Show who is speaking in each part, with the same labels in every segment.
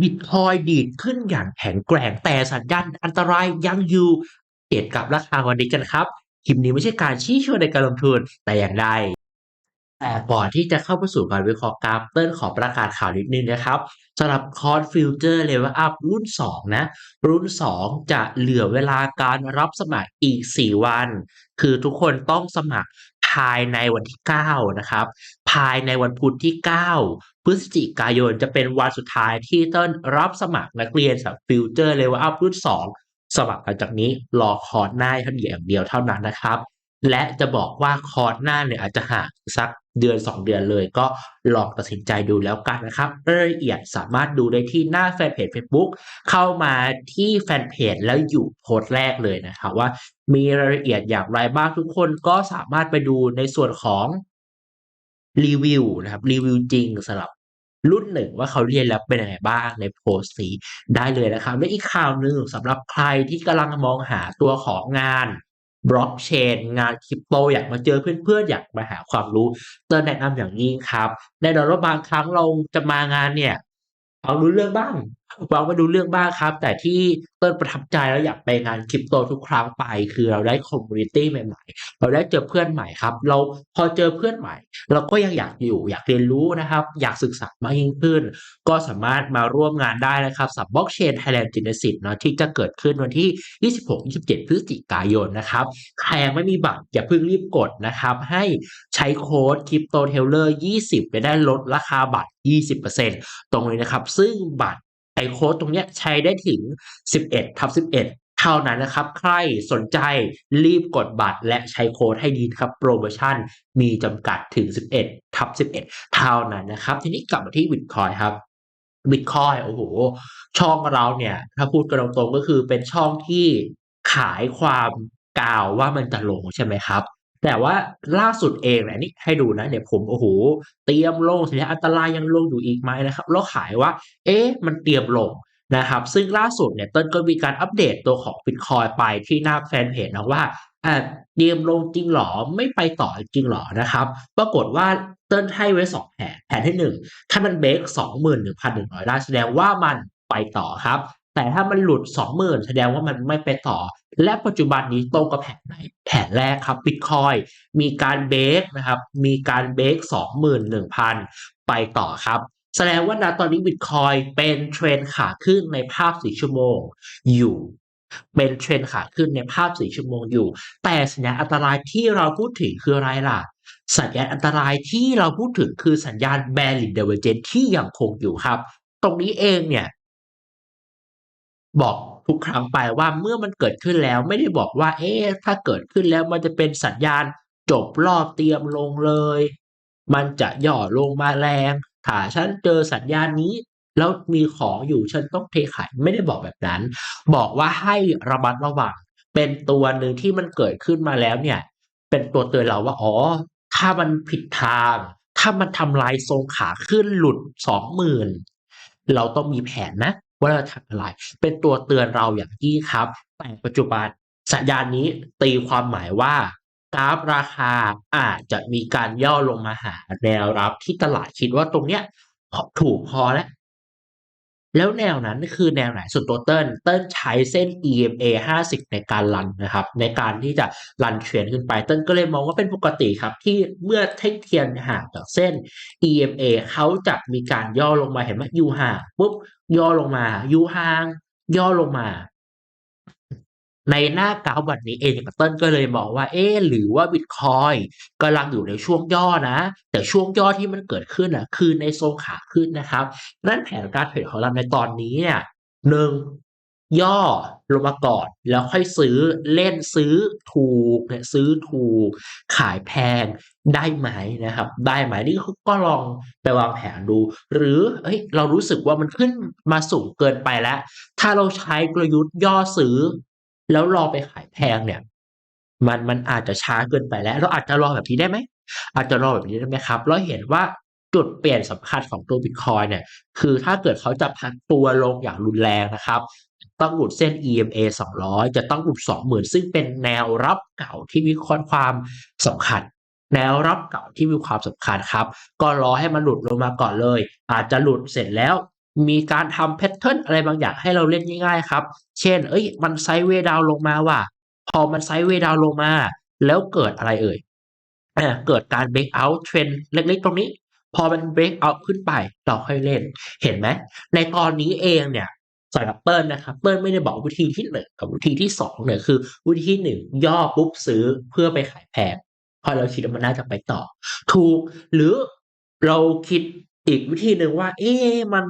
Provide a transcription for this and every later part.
Speaker 1: บิตคอยดีดขึ้นอย่างแข็งแกร่งแต่สัญญาณอันตรายยังอยู่เปรียบกับราคาวันนี้กันครับ คลิปนี้ไม่ใช่การชี้ชวนในการลงทุนแต่อย่างใดแต่ก่อนที่จะเข้าไปสู่การวิเคราะห์กราฟเติ้ลขอประกาศข่าวนิดนึงนะครับสำหรับคอร์สฟิวเจอร์เลเวลอัพรุ่น 2 นะ รุ่น 2 จะเหลือเวลาการรับสมัครอีก 4 วัน คือทุกคนต้องสมัครภายในวันที่ 9 นะครับ ภายในวันพุธที่ 9 พฤศจิกายนจะเป็นวันสุดท้ายที่เต้นรับสมัครนักเรียนสำหรับฟิวเจอร์เลเวลอัพรุ่น 2 สมัครหลังจากนี้รอคอร์สหน้าอย่างเดียวเท่านั้นนะครับ และจะบอกว่าคอร์สหน้าเนี่ยอาจจะห่างสักเดือน 2 เดือนเลยก็ลองตัดสินใจดูแล้วกันนะครับรายละเอียดสามารถดูได้ที่หน้าแฟนเพจ Facebook เข้ามาที่แฟนเพจแล้วอยู่โพสต์แรกเลยนะครับว่ามีรายละเอียดอย่างไรบ้างทุกคนก็สามารถไปดูในส่วนของ รีวิวนะครับรีวิวจริงสำหรับรุ่นหนึ่งว่าเขาเรียนแล้วเป็นยังไงบ้างในโพสต์นี้ได้เลยนะครับ และอีกข่าวหนึ่งสำหรับใครที่กำลังมองหาตัวของงานบล็อกเชนงานคริปโตอยากมาเจอเพื่อนๆ อยากมาหาความรู้เติร์นแนะนำอย่างนี้ครับแน่นอนว่าบางครั้งเราจะมางานเนี่ย เอารู้เรื่องบ้าง บางม่รู้เรื่องบ้างครับ แต่ที่เติ้ลประทับใจแล้วอยากไปงานคริปโตทุกครั้งไป คือเราได้คอมมูนิตี้ใหม่ๆ เราได้เจอเพื่อนใหม่ครับ เราพอเจอเพื่อนใหม่ เราก็ยังอยากอยู่อยากเรียนรู้นะครับ อยากศึกษามากยิ่งขึ้น ก็สามารถมาร่วมงานได้นะครับสับบล็อกเชนไทยแลนด์จินสิตเนาะที่จะเกิดขึ้นวันที่ 26-27 พฤศจิกายนนะครับใครยังไม่มีบัตรอย่าเพิ่งรีบกดนะครับ ให้ใช้โค้ดคริปโตเทเลอร์20 ไปได้ลดราคาบัตร 20%ตรงนี้นะครับ ซึ่งบัตร ไอโค้ดตรงเนี้ยใช้ได้ถึง 11ทับ11 เท่านั้นนะครับ ใครสนใจรีบกดบัตรและใช้โค้ดให้ดีครับ โปรโมชั่นมีจำกัดถึง 11ทับ11 เท่านั้นนะครับ ทีนี้กลับมาที่บิตคอยครับบิตคอยโอ้โห ช่องเราเนี่ย ถ้าพูดกันตรงๆก็คือเป็นช่องที่ขายความกล่าวว่ามันจะลงใช่ไหมครับ แต่ว่าล่าสุดเองเนี่ยนี่ให้ดูนะเนี่ยผมโอ้โหเตรียมลงสัญญาอันตรายยังลงอยู่อีกไหมนะครับแล้วขายว่า เอ๊ะมันเตรียมลงนะครับซึ่งล่าสุดเนี่ยเต้นก็มีการอัปเดตตัวของ Bitcoin ไปที่หน้าแฟนเพจนะว่าอ่าเตรียมลงจริงหรอไม่ไปต่อจริงหรอนะครับ ปรากฏว่าเต้นให้ไว้สองแผนแผนที่หนึ่งถ้ามันเบรกสองหมื่นหนึ่งพันหนึ่งร้อยได้แสดงว่ามันไปต่อครับ แต่ถ้ามันหลุด20,000แสดงว่ามันไม่ไปต่อ และปัจจุบันนี้ตรงกับแผนไหนแผนแรกครับ Bitcoin มีการเบรกนะครับ มีการเบรก21,000 ไปต่อครับ แสดงว่าณตอนนี้ Bitcoin เป็นเทรนขาขึ้นในภาพ4ชั่วโมงอยู่ เป็นเทรนขาขึ้นในภาพ4ชั่วโมงอยู่ แต่สัญญาณอันตรายที่เราพูดถึงคืออะไรล่ะ สัญญาณอันตรายที่เราพูดถึงคือสัญญาณ Bearish Divergence ที่ยังคงอยู่ครับ ตรงนี้เองเนี่ย บอก ทุกครั้งไปว่าเมื่อมันเกิดขึ้นแล้วไม่ได้บอกว่า เอ๊ะถ้าเกิดขึ้นแล้วมันจะเป็นสัญญาณจบรอบเตรียมลงเลย มันจะย่อลงมาแรงถ้าฉันเจอสัญญาณนี้แล้วมีของอยู่ฉันต้องเทขายไม่ได้บอกแบบนั้น บอกว่าให้ระมัดระวังเป็นตัวหนึ่งที่มันเกิดขึ้นมาแล้วเนี่ย เป็นตัวเตือนเราว่าอ๋อ ถ้ามันผิดทาง ถ้ามันทำลายทรงขาขึ้นหลุดสองหมื่นเราต้องมีแผนนะ ว่าเราทำอะไร เป็นตัวเตือนเราอย่างยี่ครับ แต่ปัจจุบันสัญญาณนี้ตีความหมายว่ากราฟราคาอาจจะมีการย่อลงมาหาแนวรับที่ตลาดคิดว่าตรงเนี้ยถูกพอแล้ว แล้วแนวนั้นคือแนวไหนส่วนตัวเติ้ลเติ้ลใช้เส้น EMA 50 ในการลันนะครับ ในการที่จะลันเทรนขึ้นไปเติ้ลก็เลยมองว่าเป็นปกติครับ ที่เมื่อเทคเทียนห่างจากเส้น EMA เขาจะมีการย่อลงมาเห็นไหมยูห่างปุ๊บย่อลงมายูห่างย่อลงมา ในหน้ากราฟวันนี้เองเติ้ลก็เลยมองว่าเอ๊หรือว่าบิตคอยกำลังอยู่ในช่วงย่อนะ แต่ช่วงย่อที่มันเกิดขึ้นอะคือในโซนขาขึ้นนะครับนั่นแผนการเทรดของเราในตอนนี้เนี่ยหนึ่งย่อลงมาก่อนแล้วค่อยซื้อเล่นซื้อถูกเนี่ยซื้อถูก ขายแพงได้ไหมนะครับ ได้ไหมนี่ก็ลองไปวางแผนดู หรือเฮ้ยเรารู้สึกว่ามันขึ้นมาสูงเกินไปแล้ว ถ้าเราใช้กลยุทธ์ย่อซื้อ แล้วรอไปขายแพงเนี่ย มันมันอาจจะช้าเกินไปแล้ว เราอาจจะรอแบบนี้ได้ไหมอาจจะรอแบบนี้ได้ไหมครับเราเห็นว่าจุดเปลี่ยนสำคัญของตัวบิตคอยเนี่ย คือถ้าเกิดเขาจะพักตัวลงอย่างรุนแรงนะครับ ต้องหลุดเส้น EMA 200 จะต้องหลุด 20,000 ซึ่งเป็นแนวรับเก่าที่มีความสำคัญแนวรับเก่าที่มีความสำคัญครับ ก็รอให้มันหลุดลงมาก่อนเลย อาจจะหลุดเสร็จแล้ว มีการทำแพทเทิร์นอะไรบางอย่างให้เราเล่นง่ายๆครับ เช่น เอ้ย มันไซด์เวดาวลงมาว่ะ พอมันไซด์เวดาวลงมา แล้วเกิดอะไรเอ่ยอ่าเกิดการเบรกเอาท์เทรนเล็กๆ ตรงนี้ พอมันเบรกเอาท์ขึ้นไป เราค่อยเล่น เห็นไหม ในตอนนี้เองเนี่ยสำหรับเปิ้ลนะครับ เปิ้ลไม่ได้บอกวิธีที่หนึ่งกับวิธีที่สองเนี่ยคือ วิธีที่หนึ่งย่อปุ๊บซื้อเพื่อไปขายแพงพราะเราคิดว่ามันน่าจะไปต่อ ถูก หรือเราคิดอีกวิธีหนึ่งว่า เอ๊ะมัน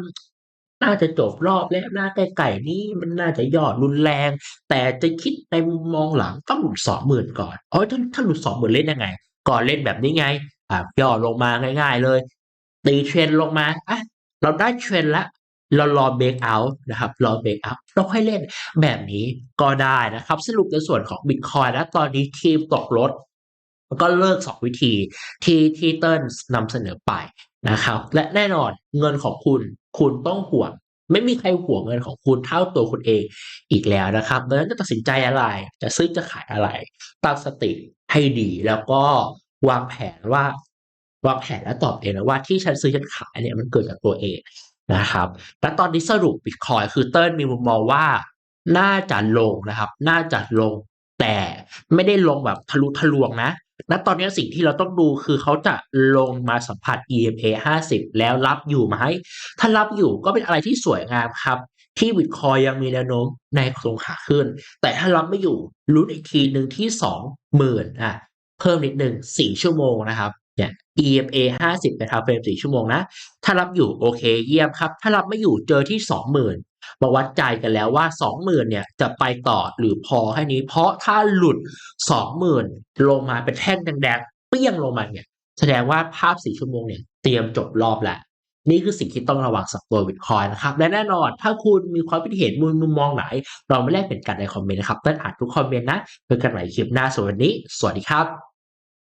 Speaker 1: น่าจะจบรอบแล้วหน้าไก่ๆนี้มันน่าจะยอดรุนแรง แต่จะคิดในมุมมองหลังต้องหลุดสองหมื่นก่อนอ๋อถ้าถ้าหลุดสองหมื่นเล่นยังไง ก่อนเล่นแบบนี้ไงอะย่อลงมาง่าย ๆ เลย ตีเทรนลงมาอะเราได้เทรนล้วเรารอเบรกเอาท์นะครับรอเบรกเอาท์เราค่อยเล่นแบบนี้ก็ได้นะครับ สรุปในส่วนของบิตคอยนะตอนนี้ทีมตกรถก็เลิกสองวิธีที่ที่เติ้ลนำเสนอไปนะครับ และแน่นอนเงินของคุณ คุณต้องห่วง ไม่มีใครห่วงเงินของคุณเท่าตัวคุณเองอีกแล้วนะครับดังนั้นจะตัดสินใจอะไร จะซื้อจะขายอะไรตั้งสติให้ดีแล้วก็วางแผนว่าวางแผนและตอบเองนะว่าที่ฉันซื้อฉันขายเนี่ยมันเกิดจากตัวเองนะครับ และตอนนี้สรุปบิตคอยคือเติ้ลมีมุมมองว่าน่าจะลงนะครับ น่าจะลงแต่ไม่ได้ลงแบบทะลุทะลวงนะ ณตอนนี้สิ่งที่เราต้องดูคือเขาจะลงมาสัมผัส EMA 50 แล้วรับอยู่ไหม ถ้ารับอยู่ก็เป็นอะไรที่สวยงามครับ ที่บิตคอยยังมีแนวโน้มในโครงขาขึ้น แต่ถ้ารับไม่อยู่ลุ้นอีกทีหนึ่งที่20,000อะเพิ่มนิดหนึ่ง4ชั่วโมงนะครับเนี่ย EMA 50เป็นทาวเฟรม4ชั่วโมงนะ ถ้ารับอยู่โอเคเยี่ยมครับ ถ้ารับไม่อยู่เจอที่20,000ม มาวัดใจกันแล้วว่า 20,000เนี่ยจะไปต่อหรือพอแค่นี้ เพราะถ้าหลุด 20,000 ลงมาเป็นแท่งแดงๆเปี้ยงลงมาเนี่ย แสดงว่าภาพ 4 ชั่วโมงเนี่ยเตรียมจบรอบแล้วนี่คือสิ่งที่ต้องระวังสำหรับตัวบิตคอยนะครับ และแน่นอนถ้าคุณมีความคิดเห็นมุมมุมมองไหน เราไม่แลกเปลี่ยนกันในคอมเมนต์นะครับเต้นอ่านทุกคอมเมนต์นะเจอกันใหม่คลิปหน้าสวัสดีสวัสดีครับ